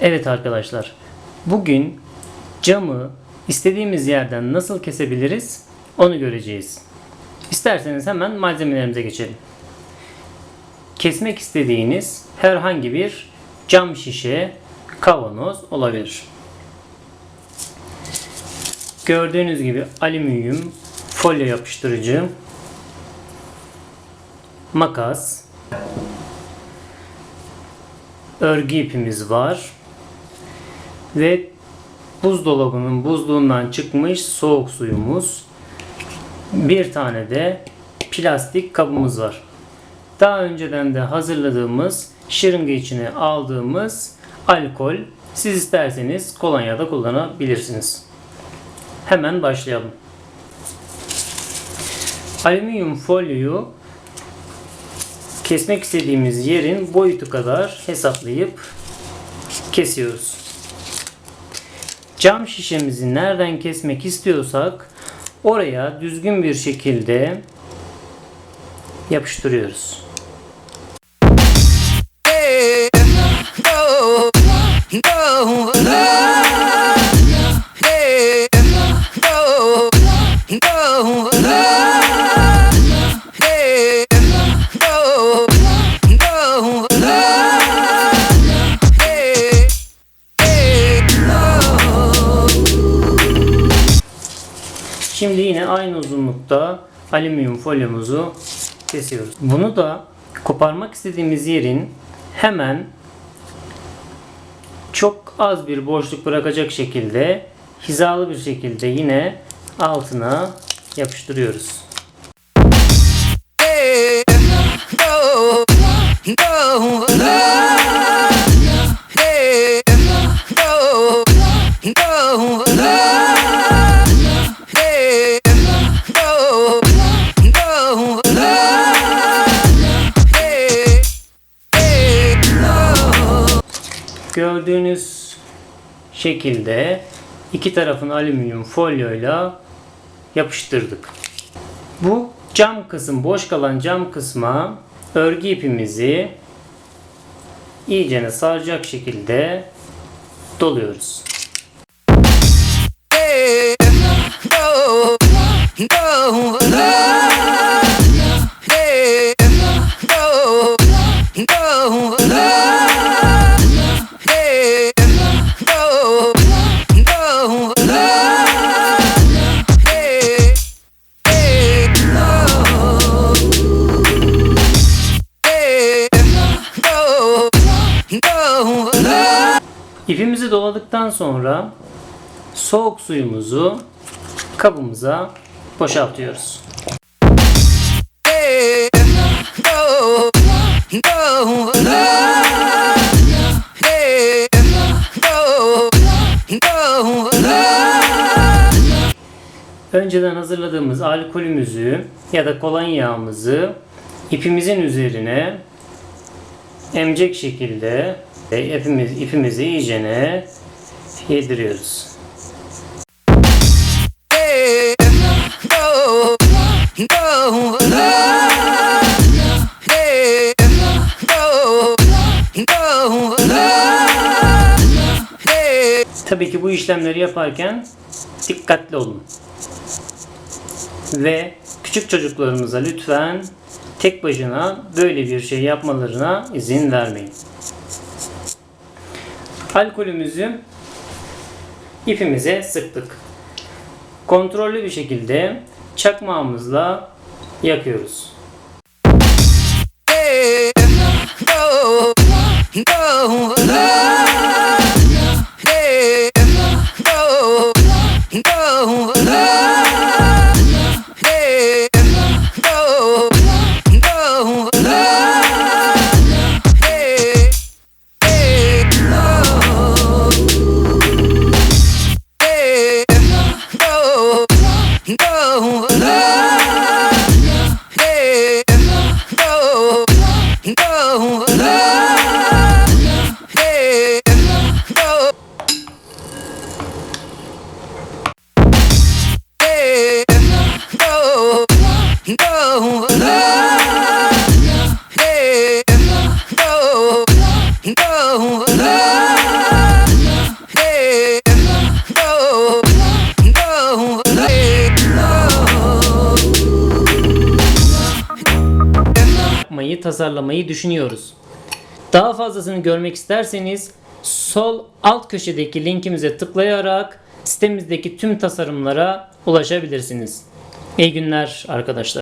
Evet arkadaşlar. Bugün camı istediğimiz yerden nasıl kesebiliriz onu göreceğiz. İsterseniz hemen malzemelerimize geçelim. Kesmek istediğiniz herhangi bir cam şişe, kavanoz olabilir. Gördüğünüz gibi alüminyum folyo yapıştırıcı, makas, örgü ipimiz var ve buzdolabının buzluğundan çıkmış soğuk suyumuz. Bir tane de plastik kabımız var. Daha önceden de hazırladığımız şırınga içine aldığımız alkol. Siz isterseniz kolonya da kullanabilirsiniz. Hemen başlayalım. Alüminyum folyoyu kesmek istediğimiz yerin boyutu kadar hesaplayıp kesiyoruz. Cam şişemizi nereden kesmek istiyorsak oraya düzgün bir şekilde yapıştırıyoruz. Şimdi yine aynı uzunlukta alüminyum folyomuzu kesiyoruz. Bunu da koparmak istediğimiz yerin hemen çok az bir boşluk bırakacak şekilde hizalı bir şekilde yine altına yapıştırıyoruz. Gördüğünüz şekilde iki tarafını alüminyum folyoyla yapıştırdık. Bu cam kısım, boş kalan cam kısma örgü ipimizi iyicene saracak şekilde doluyoruz. İpimizi doladıktan sonra soğuk suyumuzu kabımıza boşaltıyoruz. Önceden hazırladığımız alkolümüzü ya da kolonyamızı ipimizin üzerine emecek şekilde ipimiz, ipimizi iyicene yediriyoruz. Tabii ki bu işlemleri yaparken dikkatli olun. Ve küçük çocuklarımıza lütfen tek başına böyle bir şey yapmalarına izin vermeyin. Alkolümüzü ipimize sıktık. Kontrollü bir şekilde çakmağımızla yakıyoruz. Tasarlamayı düşünüyoruz. Daha fazlasını görmek isterseniz sol alt köşedeki linkimize tıklayarak sitemizdeki tüm tasarımlara ulaşabilirsiniz. İyi günler arkadaşlar.